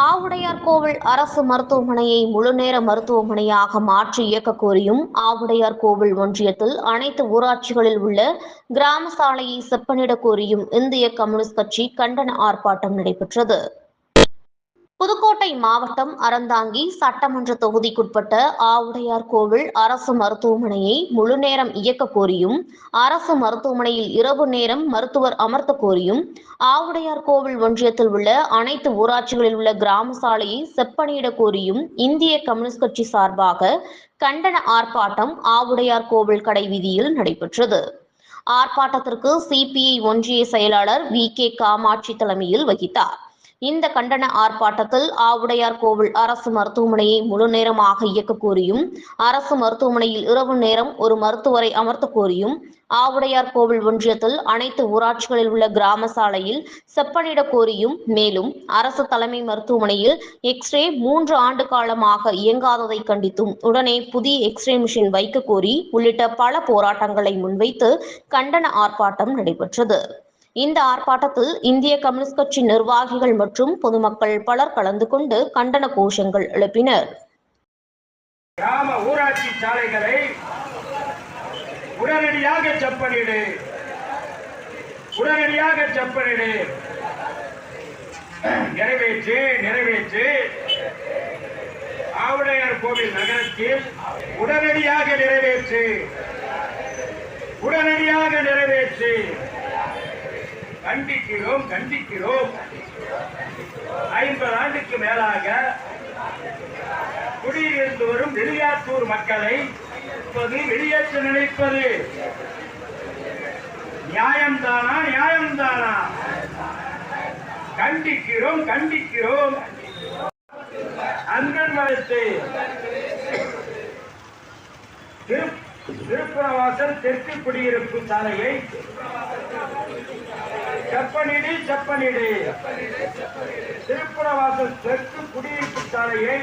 ஆவுடையார் கோவில் அரசு மருத்துவமனையை முழுநேர மருத்துவமனையாக மாற்றி இயக்க கோரியும் ஆவுடையார் கோவில் ஒன்றியத்தில் அனைத்து ஊராட்சிகளில் உள்ள கிராம சாலையை செப்பனிட கோரியும் இந்திய கம்யூனிஸ்ட் கட்சி கண்டன ஆர்ப்பாட்டம் நடைபெற்றது. புதுக்கோட்டை மாவட்டம் அறந்தாங்கி சட்டமன்ற தொகுதிக்குட்பட்ட ஆவுடையார் கோவில் அரசு மருத்துவமனையை முழுநேரம் இயக்க கோரியும் அரசு மருத்துவமனையில் இரவு நேரம் மருத்துவர் அமர்த்த கோரியும் ஆவுடையார் கோவில் ஒன்றியத்தில் உள்ள அனைத்து ஊராட்சிகளில் உள்ள கிராம சாலையை செப்பனிட கோரியும் இந்திய கம்யூனிஸ்ட் கட்சி சார்பாக கண்டன ஆர்ப்பாட்டம் ஆவுடையார் கோவில் கடை வீதியில் நடைபெற்றது. ஆர்ப்பாட்டத்திற்கு சிபிஐ ஒன்றிய செயலாளர் வி கே காமாட்சி தலைமையில் வகித்தார். இந்த கண்டன ஆர்ப்பாட்டத்தில் ஆவுடையார் கோவில் அரசு மருத்துவமனையை முழு நேரமாக இயக்க கோரியும் அரசு மருத்துவமனையில் இரவு நேரம் ஒரு மருத்துவரை அமர்த்த கோரியும் ஆவுடையார் கோவில் ஒன்றியத்தில் அனைத்து ஊராட்சிகளில் உள்ள கிராம சாலையில் செப்பனிட கோரியும். மேலும் அரசு தலைமை மருத்துவமனையில் எக்ஸ்ரே மூன்று ஆண்டு காலமாக இயங்காததை கண்டித்தும் உடனே புதிய எக்ஸ்ரே மிஷின் வைக்க கோரி உள்ளிட்ட பல போராட்டங்களை முன்வைத்து கண்டன ஆர்ப்பாட்டம் நடைபெற்றது. இந்த ஆர்ப்பாட்டத்தில் இந்திய கம்யூனிஸ்ட் கட்சி நிர்வாகிகள் மற்றும் பொதுமக்கள் பலர் கலந்து கொண்டு கண்டன கோஷங்கள் எழுப்பினர். கிராம ஊராட்சி சாலைகளை உடனடியாக செப்பனிடு. உடனடியாக செப்பனிடு. நிறைவேற்று நிறைவேற்று. ஆவுடையார் கோவில் நகரத்தில் உடனடியாக நிறைவேற்று. உடனடியாக நிறைவேற்று. கண்டிக்கிறோம் கண்டிக்கிறோம். ஐம்பது ஆண்டுக்கு மேலாக குடியிலிருந்து வரும் வெளியாத்தூர் மக்களை வெளியேற்ற நினைப்பது. நியாயம்தானா? நியாயம்தானா? கண்டிக்கிறோம் கண்டிக்கிறோம். அங்கன்வாடித்தை திரு- தெற்கு குடியிருப்பு சாலையை செப்பனிடு செப்பனிடு திருப்புறவாசல் தெற்கு குடியிருப்பு சாலையை